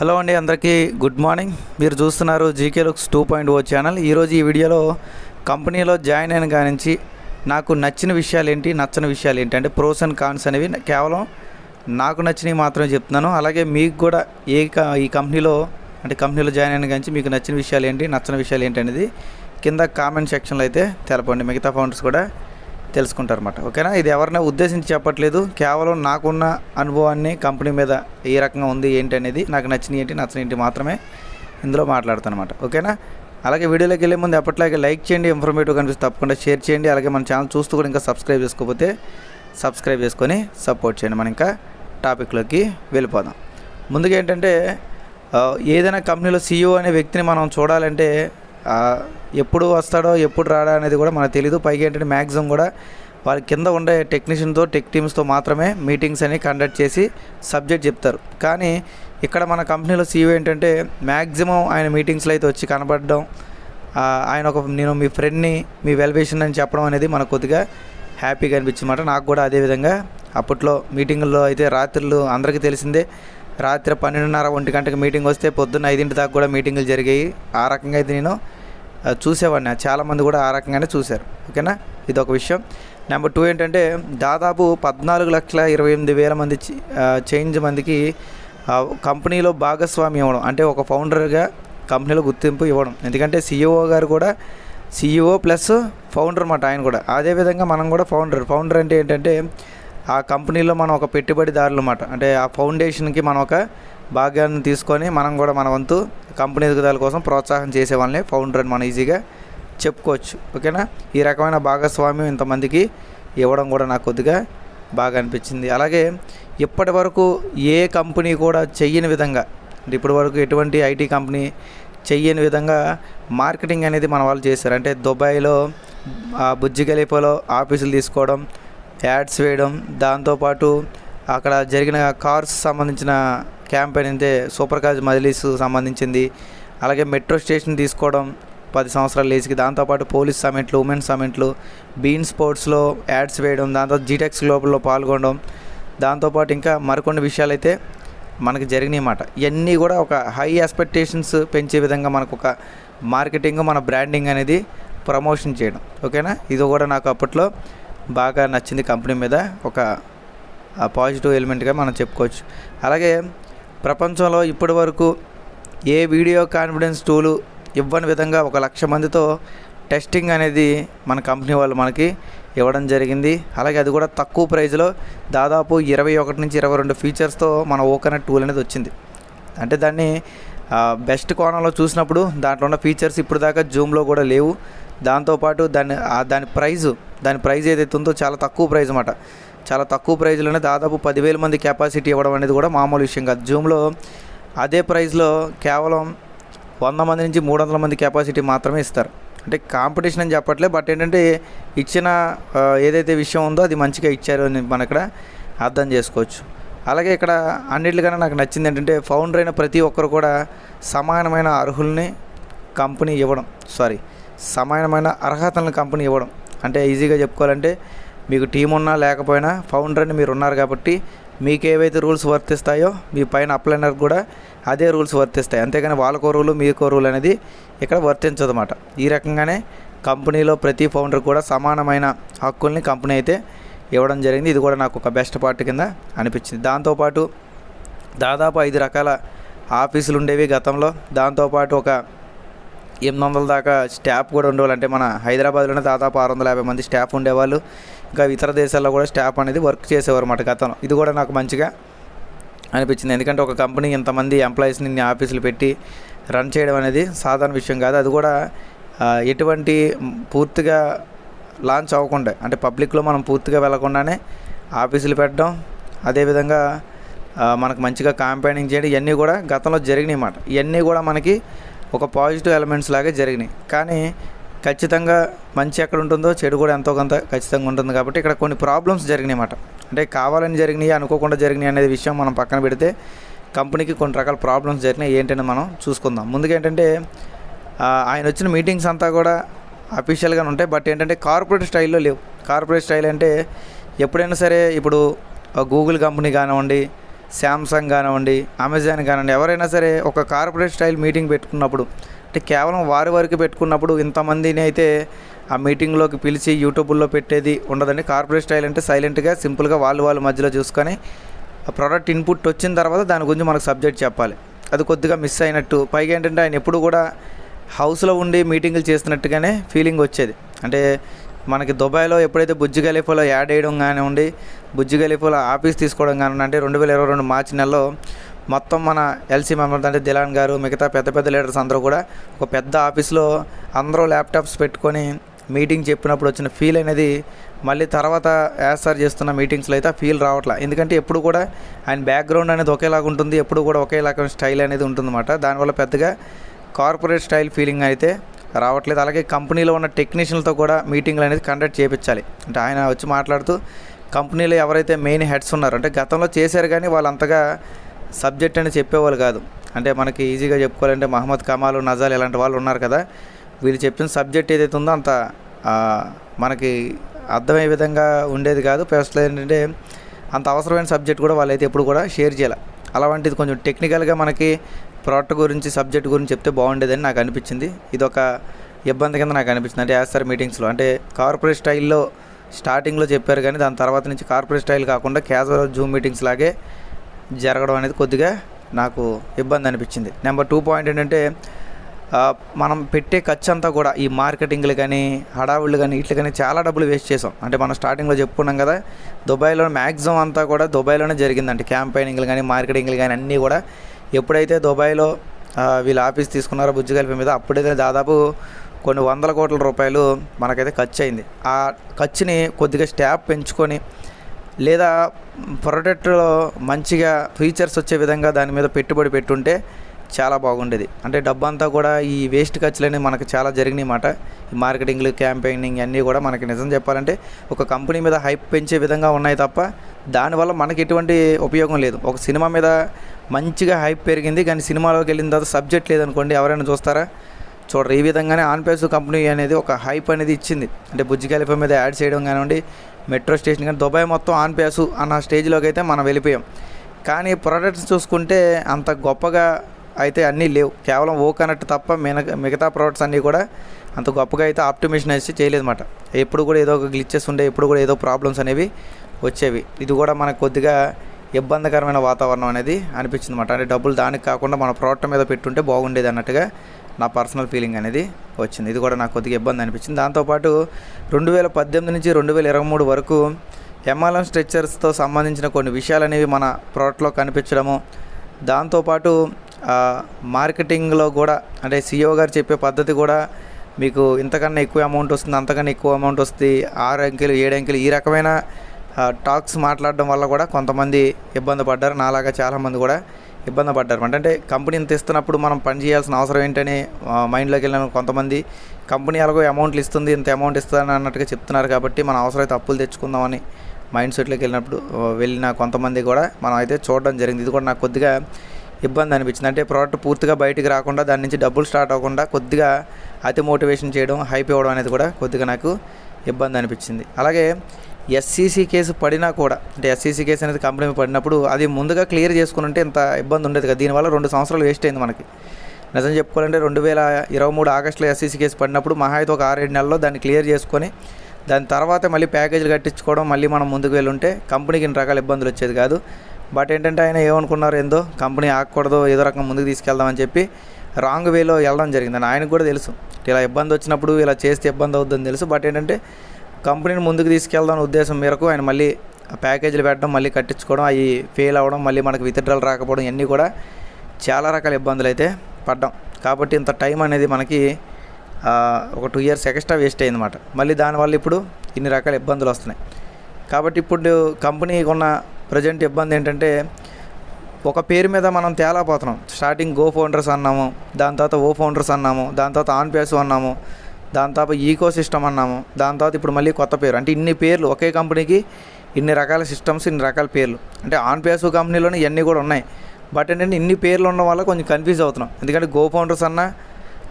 Hello అండి అందరికీ good morning. మీరు చూస్తున్నారు GK looks two point o channel. ఈరోజు ఈ వీడియోలో కంపెనీలో జాయిన్ అయిన కానించి నాకు నచ్చిన విషయాలు ఏంటి నచ్చని విషయాలు ఏంటి అంటే ప్రోస్ అండ్ కాన్స్ అనేవి కేవలం నాకు నచ్చినవి మాత్రమే చెప్తున్నాను. అలాగే మీకు కూడా ఏ క- ఈ కంపెనీలో అంటే కంపెనీలో జాయిన్ అయిన కానించి మీకు నచ్చిన విషయాలు ఏంటి నచ్చని విషయాలు ఏంటి అనేది కింద కామెంట్ సెక్షన్లో అయితే తెలపండి. మిగతా ఫౌండర్స్ కూడా తెలుసుకుంటారన్నమాట. ఓకేనా? ఇది ఎవరిని ఉద్దేశించి చెప్పట్లేదు. కేవలం నాకున్న అనుభవాన్ని కంపెనీ మీద ఏ రకంగా ఉంది ఏంటి అనేది నాకు నచ్చిన ఏంటి నచ్చిన ఏంటి మాత్రమే ఇందులో మాట్లాడతాను అనమాట ఓకేనా? అలాగే వీడియోలోకి వెళ్ళే ముందు ఎప్పటిలాగే లైక్ చేయండి ఇన్ఫర్మేటివ్ కనిపిస్తే తప్పకుండా షేర్ చేయండి. అలాగే మన ఛానల్ చూస్తూ కూడా ఇంకా సబ్స్క్రైబ్ చేసుకోకపోతే సబ్స్క్రైబ్ చేసుకొని సపోర్ట్ చేయండి. మనం ఇంకా టాపిక్లోకి వెళ్ళిపోదాం. ముందుగా ఏంటంటే ఏదైనా కంపెనీలో సీఈఓ అనే వ్యక్తిని మనం చూడాలంటే ఎప్పుడు వస్తాడో ఎప్పుడు రాడా అనేది కూడా మనకు తెలియదు పైగా ఏంటంటే మ్యాక్సిమం కూడా వాళ్ళ కింద ఉండే టెక్నీషియన్తో టెక్ టీమ్స్తో మాత్రమే మీటింగ్స్ అని కండక్ట్ చేసి సబ్జెక్ట్ చెప్తారు. కానీ ఇక్కడ మన కంపెనీలో సీఈఓ ఏంటంటే మ్యాక్సిమం ఆయన మీటింగ్స్లో అయితే వచ్చి కనబడడం ఆయన ఒక నేను మీ ఫ్రెండ్ని మీ వెల్వేషన్ అని చెప్పడం అనేది మనకు కొద్దిగా హ్యాపీగా అనిపించమాట నాకు కూడా అదేవిధంగా అప్పట్లో మీటింగుల్లో అయితే రాత్రులు అందరికీ తెలిసిందే. రాత్రి పన్నెండున్నర ఒంటి గంటకి మీటింగ్ వస్తే పొద్దున్న ఐదింటి దాకా కూడా మీటింగులు జరిగాయి. ఆ రకంగా అయితే నేను చూసేవాడిని. చాలామంది కూడా ఆ రకంగానే చూశారు. ఓకేనా? ఇది ఒక విషయం. నెంబర్ టూ ఏంటంటే దాదాపు పద్నాలుగు లక్షల ఇరవై ఎనిమిది వేల మంది చేంజ్ మందికి కంపెనీలో భాగస్వామి ఇవ్వడం అంటే ఒక ఫౌండర్గా కంపెనీలో గుర్తింపు ఇవ్వడం. ఎందుకంటే సిఇఓ గారు కూడా సీఈఓ ప్లస్ ఫౌండర్ అన్నమాట ఆయన కూడా. అదేవిధంగా మనం కూడా ఫౌండర్. ఫౌండర్ అంటే ఏంటంటే ఆ కంపెనీలో మనం ఒక పెట్టుబడిదారులు అన్నమాట. అంటే ఆ ఫౌండేషన్కి మనం ఒక భాగ్యాన్ని తీసుకొని మనం కూడా మన వంతు కంపెనీ ఎదుగుదల కోసం ప్రోత్సాహం చేసే వాళ్ళని ఫౌండర్ అని మనం ఈజీగా చెప్పుకోవచ్చు. ఓకేనా? ఈ రకమైన భాగస్వామ్యం ఇంతమందికి ఇవ్వడం కూడా నాకు కొద్దిగా బాగా అనిపించింది. అలాగే ఇప్పటి వరకు ఏ కంపెనీ కూడా చెయ్యని విధంగా అంటే ఇప్పటి వరకు ఎటువంటి ఐటీ కంపెనీ చెయ్యని విధంగా మార్కెటింగ్ అనేది మన వాళ్ళు చేశారు. అంటే దుబాయ్లో బుజ్జి ఖలీఫాలో ఆఫీసులు తీసుకోవడం యాడ్స్ వేయడం దాంతోపాటు అక్కడ జరిగిన కార్స్ సంబంధించిన క్యాంపెయిన్ అయితే సూపర్ కాజ్ మజిలీస్ సంబంధించింది. అలాగే మెట్రో స్టేషన్ తీసుకోవడం పది సంవత్సరాల లేచికి దాంతోపాటు పోలీస్ సమిట్లు ఉమెన్ సమిట్లు బీన్ స్పోర్ట్స్లో యాడ్స్ వేయడం దాంతో జీటెక్స్ గ్లోబల్లో పాల్గొనడం. దాంతోపాటు ఇంకా మరికొన్ని విషయాలైతే మనకు మనకి అన్నమాట. ఇవన్నీ కూడా ఒక హై ఎక్స్పెక్టేషన్స్ పెంచే విధంగా మనకు ఒక మార్కెటింగ్ మన బ్రాండింగ్ అనేది ప్రమోషన్ చేయడం. ఓకేనా? ఇది కూడా నాకు అప్పట్లో బాగా నచ్చింది కంపెనీ మీద. ఒక పాజిటివ్ ఎలిమెంట్గా మనం చెప్పుకోవచ్చు. అలాగే ప్రపంచంలో ఇప్పటి వరకు ఏ వీడియో కాన్ఫిడెన్స్ టూలు ఇవ్వని విధంగా ఒక లక్ష మందితో టెస్టింగ్ అనేది మన కంపెనీ వాళ్ళు మనకి ఇవ్వడం జరిగింది. అలాగే అది కూడా తక్కువ ప్రైజ్లో దాదాపు ఇరవై ఒకటి నుంచి ఇరవై రెండు ఫీచర్స్తో మన ఓకనెట్ టూల్ అనేది వచ్చింది. అంటే దాన్ని బెస్ట్ కోణంలో చూసినప్పుడు దాంట్లో ఉన్న ఫీచర్స్ ఇప్పుడు దాకా జూమ్లో కూడా లేవు. దాంతోపాటు దాని దాని ప్రైజు దాని ప్రైజ్ ఏదైతే ఉందో చాలా తక్కువ ప్రైజ్ అన్నమాట. చాలా తక్కువ ప్రైజ్లోనే దాదాపు పదివేల మంది కెపాసిటీ ఇవ్వడం అనేది కూడా మామూలు విషయం కాదు. జూమ్లో అదే ప్రైస్లో కేవలం వంద మంది నుంచి మూడు వందల మంది కెపాసిటీ మాత్రమే ఇస్తారు. అంటే కాంపిటీషన్ అని చెప్పట్లే బట్ ఏంటంటే ఇచ్చిన ఏదైతే విషయం ఉందో అది మంచిగా ఇచ్చారు అని మన ఇక్కడ అర్థం చేసుకోవచ్చు. అలాగే ఇక్కడ అన్నిటికన్నా నాకు నచ్చింది ఏంటంటే ఫౌండర్ అయిన ప్రతి ఒక్కరు కూడా సమానమైన అర్హుల్ని కంపెనీ ఇవ్వడం సారీ సమానమైన అర్హతలను కంపెనీ ఇవ్వడం. అంటే ఈజీగా చెప్పుకోవాలంటే మీకు టీం ఉన్నా లేకపోయినా ఫౌండర్ అని మీరు ఉన్నారు కాబట్టి మీకు ఏవైతే రూల్స్ వర్తిస్తాయో మీ పైన అప్లైనర్ కూడా అదే రూల్స్ వర్తిస్తాయి. అంతేగాని వాళ్ళకో రూలు మీకో రూల్ అనేది ఇక్కడ వర్తించదు అన్నమాట ఈ రకంగానే కంపెనీలో ప్రతి ఫౌండర్ కూడా సమానమైన హక్కుల్ని కంపెనీ అయితే ఇవ్వడం జరిగింది. ఇది కూడా నాకు ఒక బెస్ట్ పార్ట్ కింద అనిపించింది. దాంతోపాటు దాదాపు ఐదు రకాల ఆఫీసులు ఉండేవి గతంలో దాంతోపాటు ఒక ఎనిమిది వందల దాకా స్టాఫ్ కూడా ఉండేవాళ్ళు. అంటే మన హైదరాబాద్లోనే దాదాపు ఆరు వందల యాభై మంది స్టాఫ్ ఉండేవాళ్ళు. ఇంకా ఇతర దేశాల్లో కూడా స్టాఫ్ అనేది వర్క్ చేసేవారు అన్నమాట గతంలో. ఇది కూడా నాకు మంచిగా అనిపించింది. ఎందుకంటే ఒక కంపెనీ ఇంతమంది ఎంప్లాయీస్ని ఇన్ని ఆఫీసులు పెట్టి రన్ చేయడం అనేది సాధారణ విషయం కాదు. అది కూడా ఎటువంటి పూర్తిగా లాంచ్ అవ్వకుండా అంటే పబ్లిక్లో మనం పూర్తిగా వెళ్ళకుండానే ఆఫీసులు పెట్టడం అదేవిధంగా మనకు మంచిగా కాంపైనింగ్ చేయడం ఇవన్నీ కూడా గతంలో జరిగినాయి అన్నమాట. ఇవన్నీ కూడా మనకి ఒక పాజిటివ్ ఎలిమెంట్స్ లాగే జరిగినాయి. కానీ ఖచ్చితంగా మంచి ఎక్కడ ఉంటుందో చెడు కూడా ఎంతో కొంత ఖచ్చితంగా ఉంటుంది కాబట్టి ఇక్కడ కొన్ని ప్రాబ్లమ్స్ జరిగినాయి అన్నమాట. అంటే కావాలని జరిగినాయి అనుకోకుండా జరిగినాయి అనేది విషయం మనం పక్కన పెడితే కంపెనీకి కొన్ని రకాల ప్రాబ్లమ్స్ జరిగినాయి. ఏంటని మనం చూసుకుందాం. ముందుగా ఏంటంటే ఆయన వచ్చిన మీటింగ్స్ అంతా కూడా అఫీషియల్గానే ఉంటాయి. బట్ ఏంటంటే కార్పొరేట్ స్టైల్లో లేవు. కార్పొరేట్ స్టైల్ అంటే ఎప్పుడైనా సరే ఇప్పుడు గూగుల్ కంపెనీ కానివ్వండి శాంసంగ్ కానివ్వండి అమెజాన్ కానివ్వండి ఎవరైనా సరే ఒక కార్పొరేట్ స్టైల్ మీటింగ్ పెట్టుకున్నప్పుడు అంటే కేవలం వారి వరకు పెట్టుకున్నప్పుడు ఇంతమందిని అయితే ఆ మీటింగ్లోకి పిలిచి యూట్యూబ్లో పెట్టేది ఉండదండి. కార్పొరేట్ స్టైల్ అంటే సైలెంట్గా సింపుల్గా వాళ్ళు వాళ్ళ మధ్యలో చూసుకొని ఆ ప్రోడక్ట్ ఇన్పుట్ వచ్చిన తర్వాత దాని గురించి మనకు సబ్జెక్ట్ చెప్పాలి. అది కొద్దిగా మిస్ అయినట్టు పైగా ఏంటంటే ఆయన ఎప్పుడు కూడా హౌస్లో ఉండి మీటింగులు చేస్తున్నట్టుగానే ఫీలింగ్ వచ్చేది. అంటే మనకి దుబాయ్లో ఎప్పుడైతే బుజ్జి ఖలీఫాలో యాడ్ వేయడం కానివ్వండి బుజ్జి ఖలీఫాలో ఆఫీస్ తీసుకోవడం కానివ్వండి అంటే రెండు వేల ఇరవై రెండు మార్చి నెలలో మొత్తం మన ఎల్సీ మెంబర్స్ అంటే దిలాన్ గారు మిగతా పెద్ద పెద్ద లీడర్స్ అందరూ కూడా ఒక పెద్ద ఆఫీస్లో అందరూ ల్యాప్టాప్స్ పెట్టుకొని మీటింగ్ చెప్పినప్పుడు వచ్చిన ఫీల్ అనేది మళ్ళీ తర్వాత యాసార్ చేస్తున్న మీటింగ్స్లో అయితే ఆ ఫీల్ రావట్లే. ఎందుకంటే ఎప్పుడు కూడా ఆయన బ్యాక్గ్రౌండ్ అనేది ఒకేలాగా ఉంటుంది ఎప్పుడు కూడా ఒకేలాగా స్టైల్ అనేది ఉంటుందన్నమాట. దానివల్ల పెద్దగా కార్పొరేట్ స్టైల్ ఫీలింగ్ అయితే రావట్లేదు. అలాగే కంపెనీలో ఉన్న టెక్నీషియన్లతో కూడా మీటింగ్లు అనేది కండక్ట్ చేయించాలి అంటే ఆయన వచ్చి మాట్లాడుతూ కంపెనీలో ఎవరైతే మెయిన్ హెడ్స్ ఉన్నారో అంటే గతంలో చేశారు కానీ వాళ్ళు అంతగా సబ్జెక్ట్ అని చెప్పేవాళ్ళు కాదు. అంటే మనకి ఈజీగా చెప్పుకోవాలంటే మహమ్మద్ కమాల్ నజాల్ ఇలాంటి వాళ్ళు ఉన్నారు కదా. వీళ్ళు చెప్పిన సబ్జెక్ట్ ఏదైతే ఉందో అంత మనకి అర్థమయ్యే విధంగా ఉండేది కాదు. ప్లస్ ఏంటంటే అంత అవసరమైన సబ్జెక్ట్ కూడా వాళ్ళైతే ఎప్పుడు కూడా షేర్ చేయాలి. అలాంటిది కొంచెం టెక్నికల్గా మనకి ప్రోడక్ట్ గురించి సబ్జెక్ట్ గురించి చెప్తే బాగుండేదని నాకు అనిపించింది. ఇది ఒక ఇబ్బంది కింద నాకు అనిపించింది. అంటే యాజ్ సార్ మీటింగ్స్లో అంటే కార్పొరేట్ స్టైల్లో స్టార్టింగ్లో చెప్పారు కానీ దాని తర్వాత నుంచి కార్పొరేట్ స్టైల్ కాకుండా క్యాజువల్ జూమ్ మీటింగ్స్ లాగే జరగడం అనేది కొద్దిగా నాకు ఇబ్బంది అనిపించింది. నెంబర్ టూ పాయింట్ ఏంటంటే మనం పెట్టే ఖర్చు అంతా కూడా ఈ మార్కెటింగ్లు కానీ హడావుళ్ళు కానీ ఇట్లా కానీ చాలా డబ్బులు వేస్ట్ చేసాం. అంటే మనం స్టార్టింగ్లో చెప్పుకున్నాం కదా దుబాయ్లో మ్యాక్సిమం అంతా కూడా దుబాయ్లోనే జరిగిందంటే క్యాంపెయినింగ్లు కానీ మార్కెటింగ్లు కానీ అన్నీ కూడా ఎప్పుడైతే దుబాయ్లో వీళ్ళు ఆఫీస్ తీసుకున్నారో బుజ్జి కలిపి మీద అప్పుడైతే దాదాపు కొన్ని వందల కోట్ల రూపాయలు మనకైతే ఖర్చు అయింది. ఆ ఖర్చుని కొద్దిగా స్టాప్ పెంచుకొని లేదా ప్రొడక్ట్లో మంచిగా ఫీచర్స్ వచ్చే విధంగా దాని మీద పెట్టుబడి పెట్టుంటే చాలా బాగుండేది. అంటే డబ్బంతా కూడా ఈ వేస్ట్ ఖర్చులనేవి మనకు చాలా జరిగినాయి మాట ఈ మార్కెటింగ్లు క్యాంపెయినింగ్ అన్నీ కూడా మనకి నిజం చెప్పాలంటే ఒక కంపెనీ మీద హైప్ పెంచే విధంగా ఉన్నాయి తప్ప దానివల్ల మనకి ఎటువంటి ఉపయోగం లేదు. ఒక సినిమా మీద మంచిగా హైప్ పెరిగింది. కానీ సినిమాలోకి వెళ్ళిన తర్వాత సబ్జెక్ట్ లేదనుకోండి ఎవరైనా చూస్తారా? చూడరు. ఈ విధంగానే ఆన్పేస్ కంపెనీ అనేది ఒక హైప్ అనేది ఇచ్చింది. అంటే బుజ్జి ఖలీఫా మీద యాడ్ చేయడం కానివ్వండి మెట్రో స్టేషన్ కానీ దుబాయ్ మొత్తం ఆన్పేసు అన్న స్టేజ్లోకి అయితే మనం వెళ్ళిపోయాం. కానీ ప్రొడక్ట్స్ చూసుకుంటే అంత గొప్పగా అయితే అన్నీ లేవు. కేవలం ఓక్ తప్ప మిగ మిగతా ప్రోడక్ట్స్ అన్నీ కూడా అంత గొప్పగా అయితే ఆప్టిమేషన్ అయితే చేయలేదన్నమాట. ఎప్పుడు కూడా ఏదో ఒక గ్లిచెస్ ఉండే ఎప్పుడు కూడా ఏదో ప్రాబ్లమ్స్ అనేవి వచ్చేవి. ఇది కూడా మనకు కొద్దిగా ఇబ్బందికరమైన వాతావరణం అనేది అనిపించింది అనమాట అంటే డబ్బులు దానికి కాకుండా మన ప్రోడక్ట్ మీద పెట్టుంటే బాగుండేది అన్నట్టుగా నా పర్సనల్ ఫీలింగ్ అనేది వచ్చింది. ఇది కూడా నాకు కొద్దిగా ఇబ్బంది అనిపించింది. దాంతోపాటు రెండు వేల పద్దెనిమిది నుంచి రెండు వేల ఇరవై మూడు వరకు ఎంఆర్ఎం స్ట్రెచ్చర్స్తో సంబంధించిన కొన్ని విషయాలు అనేవి మన ప్రోడక్ట్లో కనిపించడము. దాంతోపాటు మార్కెటింగ్లో కూడా అంటే సిఇఓ గారు చెప్పే పద్ధతి కూడా మీకు ఇంతకన్నా ఎక్కువ అమౌంట్ వస్తుంది అంతకన్నా ఎక్కువ అమౌంట్ వస్తుంది ఆరు అంకెలు ఏడు అంకెలు ఈ రకమైన టాక్స్ మాట్లాడడం వల్ల కూడా కొంతమంది ఇబ్బంది పడ్డారు. నాలాగా చాలామంది కూడా ఇబ్బంది పడ్డారు. అంటే కంపెనీ ఇంత ఇస్తున్నప్పుడు మనం పని చేయాల్సిన అవసరం ఏంటని మైండ్లోకి వెళ్ళిన కొంతమంది కంపెనీ అలాగో అమౌంట్లు ఇస్తుంది ఇంత అమౌంట్ ఇస్తుందని అన్నట్టుగా చెప్తున్నారు కాబట్టి మనం అవసరమైతే అప్పులు తెచ్చుకుందామని మైండ్ సెట్లోకి వెళ్ళినప్పుడు వెళ్ళిన కొంతమంది కూడా మనం అయితే చూడడం జరిగింది. ఇది కూడా నాకు కొద్దిగా ఇబ్బంది అనిపించింది. అంటే ప్రోడక్ట్ పూర్తిగా బయటికి రాకుండా దాని నుంచి డబ్బులు స్టార్ట్ అవ్వకుండా కొద్దిగా అతి మోటివేషన్ చేయడం హైప్ ఇవ్వడం అనేది కూడా కొద్దిగా నాకు ఇబ్బంది అనిపించింది. అలాగే ఎస్సీసీ కేసు పడినా కూడా అంటే ఎస్సీసీ కేసు అనేది కంపెనీ పడినప్పుడు అది ముందుగా క్లియర్ చేసుకుని ఉంటే ఇంత ఇబ్బంది ఉండేది కదా. దీనివల్ల రెండు సంవత్సరాలు వేస్ట్ అయింది మనకి. నిజం చెప్పుకోవాలంటే రెండు వేల ఇరవై మూడు ఆగస్టులో ఎస్సీసీ కేసు పడినప్పుడు మహా అయితే ఒక ఆరేడు నెలల్లో దాన్ని క్లియర్ చేసుకొని దాని తర్వాత మళ్ళీ ప్యాకేజీలు కట్టించుకోవడం మళ్ళీ మనం ముందుకు వెళ్ళుంటే కంపెనీకి ఇన్ని రకాల ఇబ్బందులు వచ్చేది కాదు. బట్ ఏంటంటే ఆయన ఏమనుకున్నారు ఏందో కంపెనీ ఆగకూడదు ఏదో రకం ముందుకు తీసుకెళ్దామని చెప్పి రాంగ్ వేలో వెళ్ళడం జరిగింది. అని ఆయనకు కూడా తెలుసు. ఇలా ఇబ్బంది వచ్చినప్పుడు ఇలా చేస్తే ఇబ్బంది అవుతుందని తెలుసు. బట్ ఏంటంటే కంపెనీని ముందుకు తీసుకెళ్దాం ఉద్దేశం మేరకు ఆయన మళ్ళీ ఆ ప్యాకేజీలు పెట్టడం మళ్ళీ కట్టించుకోవడం అవి ఫెయిల్ అవ్వడం మళ్ళీ మనకు విత్డ్రాలు రాకపోవడం ఇవన్నీ కూడా చాలా రకాల ఇబ్బందులు అయితే పడ్డాం. కాబట్టి ఇంత టైం అనేది మనకి ఒక టూ ఇయర్స్ ఎక్స్ట్రా వేస్ట్ అయ్యిందన్నమాట మళ్ళీ దానివల్ల ఇప్పుడు ఇన్ని రకాల ఇబ్బందులు వస్తున్నాయి. కాబట్టి ఇప్పుడు కంపెనీకి ఉన్న ప్రజెంట్ ఇబ్బంది ఏంటంటే ఒక పేరు మీద మనం తేలాపోతున్నాం. స్టార్టింగ్ గో ఫౌండర్స్ అన్నాము దాని తర్వాత ఓ ఫౌండర్స్ అన్నాము దాని తర్వాత ఆన్ పేసు అన్నాము దాని తర్వాత ఈకో సిస్టమ్ అన్నాము దాని తర్వాత ఇప్పుడు మళ్ళీ కొత్త పేరు. అంటే ఇన్ని పేర్లు ఒకే కంపెనీకి ఇన్ని రకాల సిస్టమ్స్ ఇన్ని రకాల పేర్లు. అంటే ఆన్ పేసు కంపెనీలోనే ఇవన్నీ కూడా ఉన్నాయి. బట్ ఏంటంటే ఇన్ని పేర్లు ఉండడం వల్ల కొంచెం కన్ఫ్యూజ్ అవుతున్నాం. ఎందుకంటే గో ఫౌండర్స్ అన్నా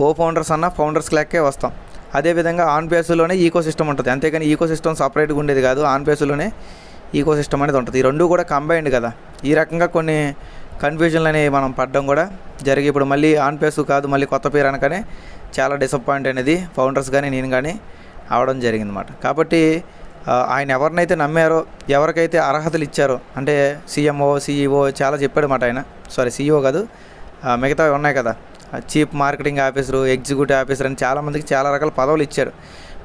ఓ ఫౌండర్స్ అన్నా ఫౌండర్స్ క్లాక్కే వస్తాం. అదేవిధంగా ఆన్ పేసులోనే ఈకో సిస్టమ్ ఉంటుంది. అంతేకాని ఈకో సిస్టమ్ సపరేట్గా ఉండేది కాదు. ఆన్ పేసులోనే ఈకో సిస్టమ్ అనేది ఉంటుంది. ఈ రెండు కూడా కంబైన్డ్ కదా. ఈ రకంగా కొన్ని కన్ఫ్యూజన్లు అనేవి మనం పడడం కూడా జరిగి ఇప్పుడు మళ్ళీ ఆన్ పేసు కాదు మళ్ళీ కొత్త పేరు అనగానే చాలా డిసప్పాయింట్ అనేది ఫౌండర్స్ కానీ నేను కానీ అవడం జరిగిందన్నమాట. కాబట్టి ఆయన ఎవరినైతే నమ్మారో ఎవరికైతే అర్హతలు ఇచ్చారో అంటే సీఎంఓ సీఈఓ చాలా చెప్పాడు మాట ఆయన సారీ సీఈఓ కాదు మిగతావి ఉన్నాయి కదా. Chief marketing officer executive officer అని చాలామందికి చాలా రకాల పదవులు ఇచ్చారు.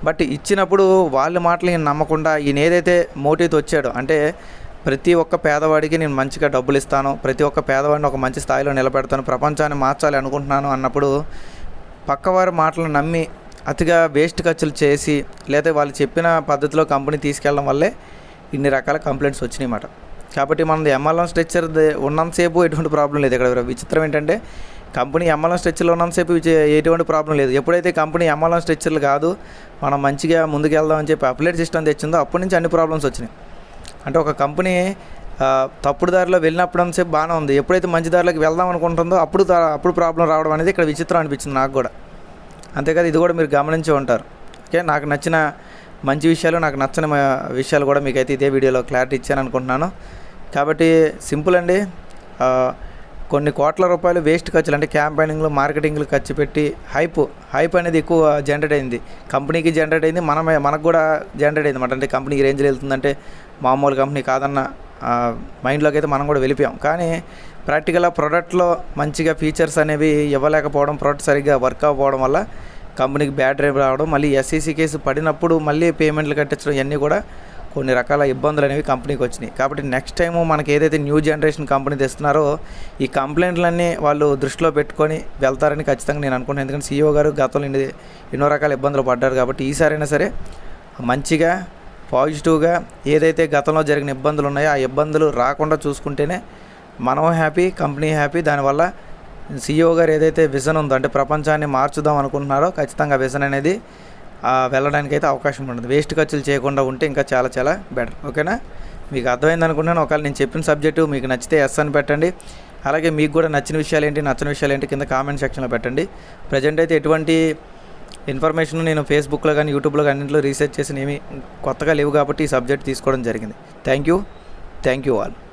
బట్ ఇచ్చినప్పుడు వాళ్ళ మాటలు ఈయన నమ్మకుండా ఈయన ఏదైతే మోటివ్తో వచ్చాడో అంటే ప్రతి ఒక్క పేదవాడికి నేను మంచిగా డబ్బులు ఇస్తాను ప్రతి ఒక్క పేదవాడిని ఒక మంచి స్థాయిలో నిలబెడతాను ప్రపంచాన్ని మార్చాలి అనుకుంటున్నాను అన్నప్పుడు పక్కవారి మాటలు నమ్మి అతిగా వేస్ట్ ఖర్చులు చేసి లేదా వాళ్ళు చెప్పిన పద్ధతిలో కంపెనీ తీసుకెళ్ళడం వల్లే ఇన్ని రకాల కంప్లైంట్స్ వచ్చినాయి అన్నమాట కాబట్టి మనది ఎంఎల్ఎం స్ట్రక్చర్ ఉన్నంతసేపు ఎటువంటి ప్రాబ్లం లేదు. ఇక్కడ విచిత్రం ఏంటంటే కంపెనీ ఎంఎల్ఎం స్ట్రక్చర్లో ఉన్నంతసేపు సేపు ఎటువంటి ప్రాబ్లం లేదు. ఎప్పుడైతే కంపెనీ ఎంఎల్ఎం స్ట్రక్చర్లు కాదు మనం మంచిగా ముందుకెళ్దాం అని చెప్పి అప్లైట్ సిస్టమ్ తెచ్చిందో అప్పటి నుంచి అన్ని ప్రాబ్లమ్స్ వచ్చినాయి. అంటే ఒక కంపెనీ తప్పుడు దారిలో వెళ్ళినప్పుడు అంతసేపు బాగానే ఉంది. ఎప్పుడైతే మంచి దారిలోకి వెళ్దాం అనుకుంటుందో అప్పుడు అప్పుడు ప్రాబ్లం రావడం అనేది ఇక్కడ విచిత్రం అనిపించింది నాకు కూడా. అంతేకాదు ఇది కూడా మీరు గమనించి ఉంటారు. ఓకే నాకు నచ్చిన మంచి విషయాలు నాకు నచ్చని విషయాలు కూడా మీకైతే ఇదే వీడియోలో క్లారిటీ ఇచ్చాను అనుకుంటున్నాను. కాబట్టి సింపుల్ అండి. కొన్ని కోట్ల రూపాయలు వేస్ట్ ఖర్చులు అంటే క్యాంపెయినింగ్లు మార్కెటింగ్లు ఖర్చు పెట్టి హైప్ హైప్ అనేది ఎక్కువ జనరేట్ అయింది. కంపెనీకి జనరేట్ అయింది మనమే మనకు కూడా జనరేట్ అయింది అంటే కంపెనీ రేంజ్ రేంజ్లో వెళ్తుందంటే మామూలు కంపెనీ కాదన్న మైండ్లోకి అయితే మనం కూడా వెళ్ళిపోయాం. కానీ ప్రాక్టికల్గా ప్రోడక్ట్లో మంచిగా ఫీచర్స్ అనేవి ఇవ్వలేకపోవడం ప్రోడక్ట్ సరిగ్గా వర్క్ అవ్వకపోవడం వల్ల కంపెనీకి బ్యాడ్ రేపు రావడం మళ్ళీ ఎస్ఈసీ కేసు పడినప్పుడు మళ్ళీ పేమెంట్లు కట్టించడం ఇవన్నీ కూడా కొన్ని రకాల ఇబ్బందులు అనేవి కంపెనీకి వచ్చినాయి. కాబట్టి నెక్స్ట్ టైము మనకి ఏదైతే న్యూ జనరేషన్ కంపెనీ తెస్తున్నారో ఈ కంప్లైంట్లన్నీ వాళ్ళు దృష్టిలో పెట్టుకొని వెళ్తారని ఖచ్చితంగా నేను అనుకుంటున్నాను. ఎందుకంటే సీఈఓ గారు గతంలో ఇన్ని ఎన్నో రకాల ఇబ్బందులు పడ్డారు కాబట్టి ఈసారైనా సరే మంచిగా పాజిటివ్గా ఏదైతే గతంలో జరిగిన ఇబ్బందులు ఉన్నాయో ఆ ఇబ్బందులు రాకుండా చూసుకుంటేనే మనం హ్యాపీ కంపెనీ హ్యాపీ దానివల్ల సీఈఓ గారు ఏదైతే విజన్ ఉందో అంటే ప్రపంచాన్ని మార్చుదాం అనుకుంటున్నారో ఖచ్చితంగా విజన్ అనేది వెళ్ళడానికి అయితే అవకాశం ఉంటుంది వేస్ట్ ఖర్చులు చేయకుండా ఉంటే ఇంకా చాలా చాలా బెటర్ ఓకేనా? మీకు అర్థమైంది అనుకున్నాను ఒకవేళ నేను చెప్పిన సబ్జెక్టు మీకు నచ్చితే ఎస్ అని పెట్టండి. అలాగే మీకు కూడా నచ్చిన విషయాలు ఏంటి నచ్చిన విషయాలు ఏంటి కింద కామెంట్ సెక్షన్లో పెట్టండి. ప్రజెంట్ అయితే ఎటువంటి ఇన్ఫర్మేషన్ నేను ఫేస్బుక్లో కానీ యూట్యూబ్లో కానీ అన్నింటిలో రీసెర్చ్ చేసిన ఏమి కొత్తగా లేవు కాబట్టి ఈ సబ్జెక్ట్ తీసుకోవడం జరిగింది. Thank you thank you all